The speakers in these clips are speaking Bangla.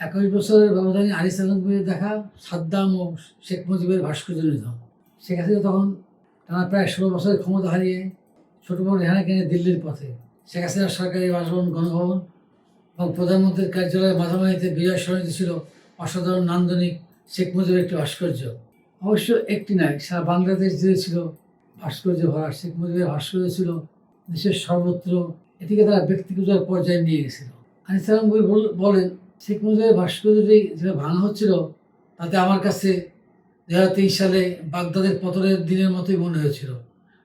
একুশ বছরের ব্যবধানে আলী সালামের দেখা সাদ্দাম ও শেখ মুজিবের ভাস্কর্য নিধন শেখ হাসিনা তখন টানা প্রায় ষোলো বছরের ক্ষমতা হারিয়ে ছোট বড় রেহানা কিনে দিল্লির পথে। শেখ হাসিনার সরকারি বাসভবন, গণভবন এবং প্রধানমন্ত্রীর কার্যালয়ের মাঝামাঝিতে বিজয় সরণিতে ছিল অসাধারণ নান্দনিক শেখ মুজিবের একটি ভাস্কর্য। অবশ্য একটি নয়, সারা বাংলাদেশ জুড়ে ছিল ভাস্কর্য ভরা। শেখ মুজিবের ভাস্কর্য ছিল দেশের সর্বত্র। এটিকে তারা ব্যক্তিগত পর্যায়ে নিয়ে গেছিল। আনিস সালাম বলেন শেখ মুজিবের ভাস্কর্যটি যেটা ভাঙা হচ্ছিল, তাতে আমার কাছে দু হাজার তেইশ সালে বাগদাদের পতনের দিনের মতোই মনে হয়েছিল।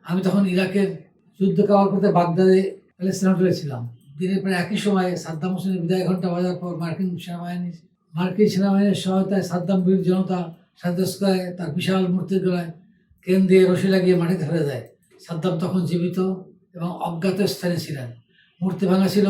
আমি তখন ইরাকের যুদ্ধ কাবার করতে বাগদাদে প্যালেস্টাইন হোটেলে ছিলাম। দিনের প্রায় একই সময়ে সাদ্দাম হোসেনের বিদায় ঘণ্টা বাজার পর মার্কিন সেনাবাহিনী, মার্কিন সেনাবাহিনীর সহায়তায় সাদ্দাম বীর জনতা সাদ্দাস্কায় তার বিশাল মূর্তির গলায় কেন দিয়ে রশি লাগিয়ে মাটিতে ধরে দেয়। সাদ্দাম তখন জীবিত এবং অজ্ঞাত স্থানে ছিলেন। মূর্তি ভাঙা ছিল,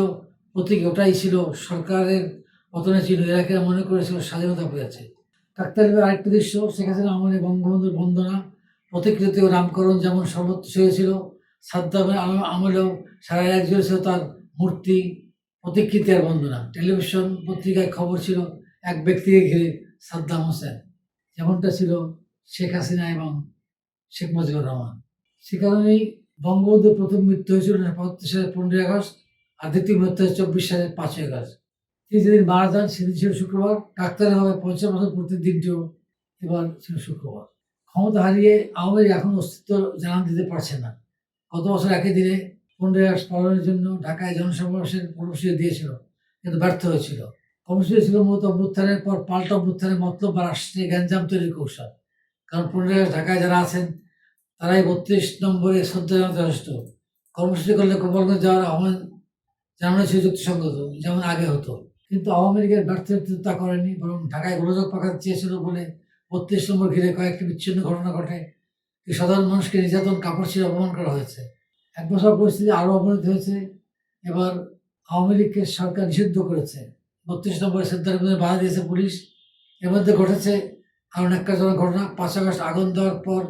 প্রতীক ওটাই ছিল সরকারের পতনে ছিল ইরাকেরা মনে করেছিল স্বাধীনতা পেয়েছে কাকতালীয় আরেকটি দৃশ্য, শেখ হাসিনা আমলে বঙ্গবন্ধুর বন্দনা, প্রতিকৃতি ও নামকরণ যেমন সর্বত্র হয়েছিল সাদ্দামের আম- আমলেও সারা এক ছিল তার মূর্তি, প্রতিকৃতি আর বন্দনা। টেলিভিশন পত্রিকায় খবর ছিল এক ব্যক্তিকে ঘিরে সাদ্দাম হোসেন। যেমনটা ছিল শেখ হাসিনা এবং শেখ মুজিবুর রহমান। সে কারণেই বঙ্গবন্ধুর প্রথম মৃত্যু হয়েছিল পঁচাত্তর সালের পনেরোই আগস্ট, আর দ্বিতীয় মৃত্যু হয়েছে চব্বিশ সালের পাঁচই আগস্ট। তিনি যেদিন মারা যান, সেদিন ছিল শুক্রবার ডাক্তারের হবে পঞ্চাশ বছর প্রতি দিনটিও এবার ছিল শুক্রবার। ক্ষমতা হারিয়ে আওয়ামী লীগ এখন অস্তিত্ব জানান দিতে পারছে না। গত বছর একই দিনে পনেরোই আগস্ট পালনের জন্য ঢাকায় জনসমাবেশের কর্মসূচি দিয়েছিল, কিন্তু ব্যর্থ হয়েছিল। কর্মসূচি ছিল মূলত অভ্যুত্থানের পর পাল্টা অভ্যুত্থানের মতলব বা রাষ্ট্রীয় গ্যাঞ্জাম তৈরির কৌশল। কারণ পনেরোই আগস্ট ঢাকায় যারা আছেন, তারাই বত্রিশ নম্বরে শ্রদ্ধা জানাতে যথেষ্ট। কর্মসূচি করলে গোপালগঞ্জ যাওয়ার আহ্বান জানানো ছিল যুক্তিসঙ্গত যেমন আগে হতো। কিন্তু আওয়ামী লীগের ব্যর্থ নেতৃত্ব করেনি, বরং ঢাকায় গোলযোগ পাকাতে চেয়েছিল বলে বত্রিশ নম্বর ঘিরে কয়েকটি বিচ্ছিন্ন ঘটনা ঘটে। সাধারণ মানুষকে নির্যাতন, কাপড় ছিঁড়ে অপমান করা হয়েছে। এক বছর পরিস্থিতি আরও অবনতি হয়েছে। এবার আওয়ামী লীগকে সরকার নিষিদ্ধ করেছে। বত্রিশ নম্বরে সিদ্ধান্ত বাধা দিয়েছে পুলিশ। এর মধ্যে ঘটেছে আরও ন্যাক্কারজনক ঘটনা। পাঁচ আগস্ট আগুন দেওয়ার পর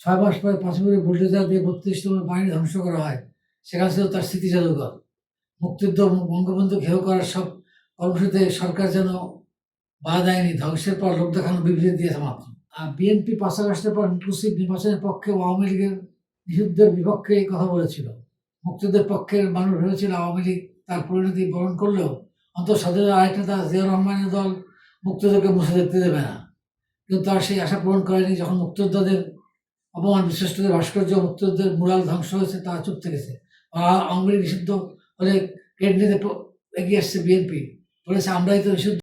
ছয় মাস পরে পাঁচপুরে বুলডোজার দিয়ে বত্রিশ নম্বর বাহিনী ধ্বংস করা হয়। সেখানে ছিল তার স্মৃতি জাদুঘর মুক্তিযুদ্ধ বঙ্গবন্ধু ঘেউ করার সব কর্মসূচিতে সরকার যেন বাধা দেয়নি, ধ্বংসের পর লোক দেখানো বিবৃতি দিয়েছে মাত্র। আর বিএনপি পাঁচ আগস্টের পর ইনক্লুসিভ নির্বাচনের পক্ষে আওয়ামী লীগের নিষিদ্ধের বিপক্ষে এই কথা বলেছিল। মুক্তিযুদ্ধের পক্ষের মানুষ ভেবেছিল আওয়ামী লীগ তার পরিণতি বরণ করলেও অন্তত স্বাধীনতা আরেক নেতা জিয়াউর রহমানের দল মুক্তিযুদ্ধকে মুছে দেখতে দেবে না। কিন্তু তার সেই আশা পূরণ করেনি, যখন মুক্তিযোদ্ধাদের অপমান বিশিষ্টদের ভাস্কর্য, মুক্তিযুদ্ধের মুরাল ধ্বংস হয়েছে তা চুপ থেকেছে। আওয়ামী লীগ নিষিদ্ধ হলে প- এগিয়ে আসছে বিএনপি। বলেছে আমরাই তো নিষিদ্ধ